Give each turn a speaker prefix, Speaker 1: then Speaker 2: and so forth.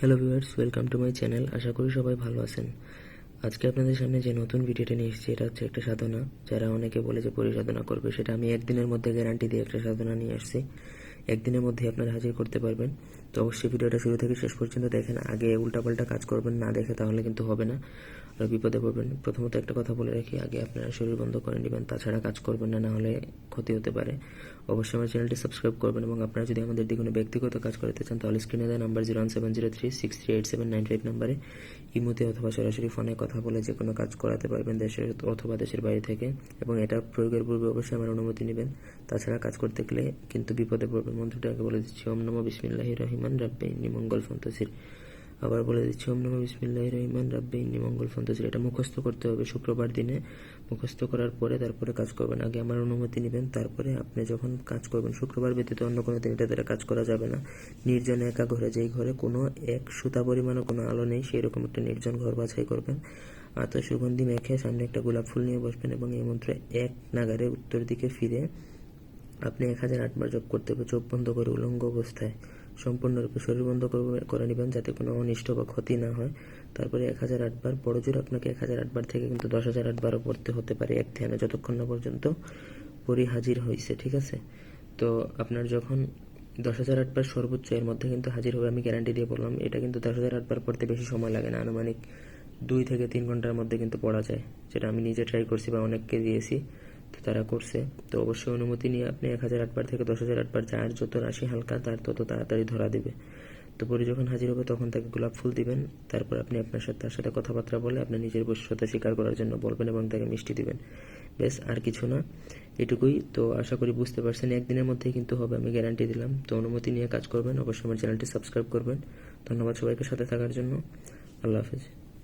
Speaker 1: Hello viewers welcome to my channel আশা করি সবাই ভালো আছেন। আজকে আপনাদের সামনে যে নতুন ভিডিওটা নিয়ে এসেছি, এটা হচ্ছে একটা সাধনা। যারা অনেকে বলে যে পরিসাধনা করবে, সেটা আমি একদিনের মধ্যে গ্যারান্টি দিয়ে একটা সাধনা নিয়ে আসছি। একদিনের মধ্যে আপনারা হাজির করতে পারবেন। তো অবশ্যই ভিডিওটা শুরু থেকে শেষ পর্যন্ত দেখেন। আগে উল্টাপাল্টা কাজ করবেন, না দেখে তাহলে কিন্তু হবে না। আর বিপদে পড়বেন প্রথমত একটা কথা বলে রাখি, আগে আপনারা শরীর বন্ধ করে নেবেন, তাছাড়া কাজ করবেন না হলে ক্ষতি হতে পারে। অবশ্যই আমার চ্যানেলটি সাবস্ক্রাইব করবেন এবং আপনারা যদি আমাদের দিয়ে কোনো ব্যক্তিগত কাজ করতে চান, তাহলে স্ক্রিনে দেওয়া number zero one seven zero three six three eight seven nine five নাম্বারে ইমোতে অথবা সরাসরি ফোনে কথা বলে যে কোনো কাজ করাতে পারবেন দেশের অথবা দেশের বাইরে থেকে এবং এটা প্রয়োগের পূর্বে অবশ্যই আমার অনুমতি নেবেন। তাছাড়া কাজ করতে গেলে কিন্তু বিপদে পড়বেন। মন্ত্রটা আগে বলে দিচ্ছি, ওম নম বিসমিল্লাহি রহিমান রাব্বে ইন্নি মঙ্গল ফন্তসির আবার বলে দিচ্ছি, ওম নম বিসমিল্লাহি রহিমান রাব্বে ইন্নি মঙ্গল ফন্তসির এটা মুখস্থ করতে হবে শুক্রবার দিনে। মুখস্থ করার পরে তারপরে কাজ করবেন। আগে আমার অনুমতি নেবেন, তারপরে আপনি যখন কাজ করবেন, শুক্রবার ব্যতীত অন্য কোনো দিন এটা দ্বারা কাজ করা যাবে না। নির্জন একা ঘরে, যেই ঘরে কোনো এক সুতা পরিমাণও কোনো আলো নেই সেই রকম একটা নির্জন ঘর বাছাই করবেন। আতর সুগন্ধি মেখে সামনে একটা গোলাপ ফুল নিয়ে বসবেন এবং এই মন্ত্রে এক নাগারে উত্তর দিকে ফিরে আপনি এক হাজার আটবার জপ করতে হবে। চোখ বন্ধ করে উলঙ্গ অবস্থায়। সম্পূর্ণরূপে শরীর বন্ধ করে নেবেন যাতে কোনো অনিষ্ট বা ক্ষতি না হয়। তারপরে এক হাজার আটবার বড় জোর আপনাকে এক হাজার আটবার থেকে কিন্তু দশ হাজার আটবারও পড়তে হতে পারে এক ধ্যানে যতক্ষণ না পর্যন্ত পরি হাজির হয়েছে ঠিক আছে? তো আপনার যখন দশ হাজার আটবার সর্বোচ্চ এর মধ্যে কিন্তু হাজির হবে, আমি গ্যারান্টি দিয়ে বললাম, এটা কিন্তু দশ হাজার আটবার পড়তে বেশি সময় লাগে না, আনুমানিক দুই থেকে তিন ঘণ্টার মধ্যে কিন্তু পড়া যায়, যেটা আমি নিজে ট্রাই করছি বা অনেককে দিয়েছি। তারা করছে। তো অবশ্যই অনুমতি নিয়ে আপনি এক হাজার আটবার থেকে দশ হাজার আটবার যার যত রাশি হালকা তার তত তাড়াতাড়ি ধরা দিবে। তো পরে যখন হাজির হবে তখন তাকে গোলাপ ফুল দিবেন, তারপর আপনি আপনার সাথে তার সাথে কথাবার্তা বলে আপনার নিজের বৈশ্যতা স্বীকার করার জন্য বলবেন এবং তাকে মিষ্টি দিবেন। বেশ আর কিছু না। এটুকুই। তো আশা করি বুঝতে পারছেন, একদিনের মধ্যেই কিন্তু হবে, আমি গ্যারান্টি দিলাম। তো অনুমতি নিয়ে কাজ করবেন, অবশ্যই আমার চ্যানেলটি সাবস্ক্রাইব করবেন। ধন্যবাদ সবাইকে সাথে থাকার জন্য। আল্লাহ হাফেজ।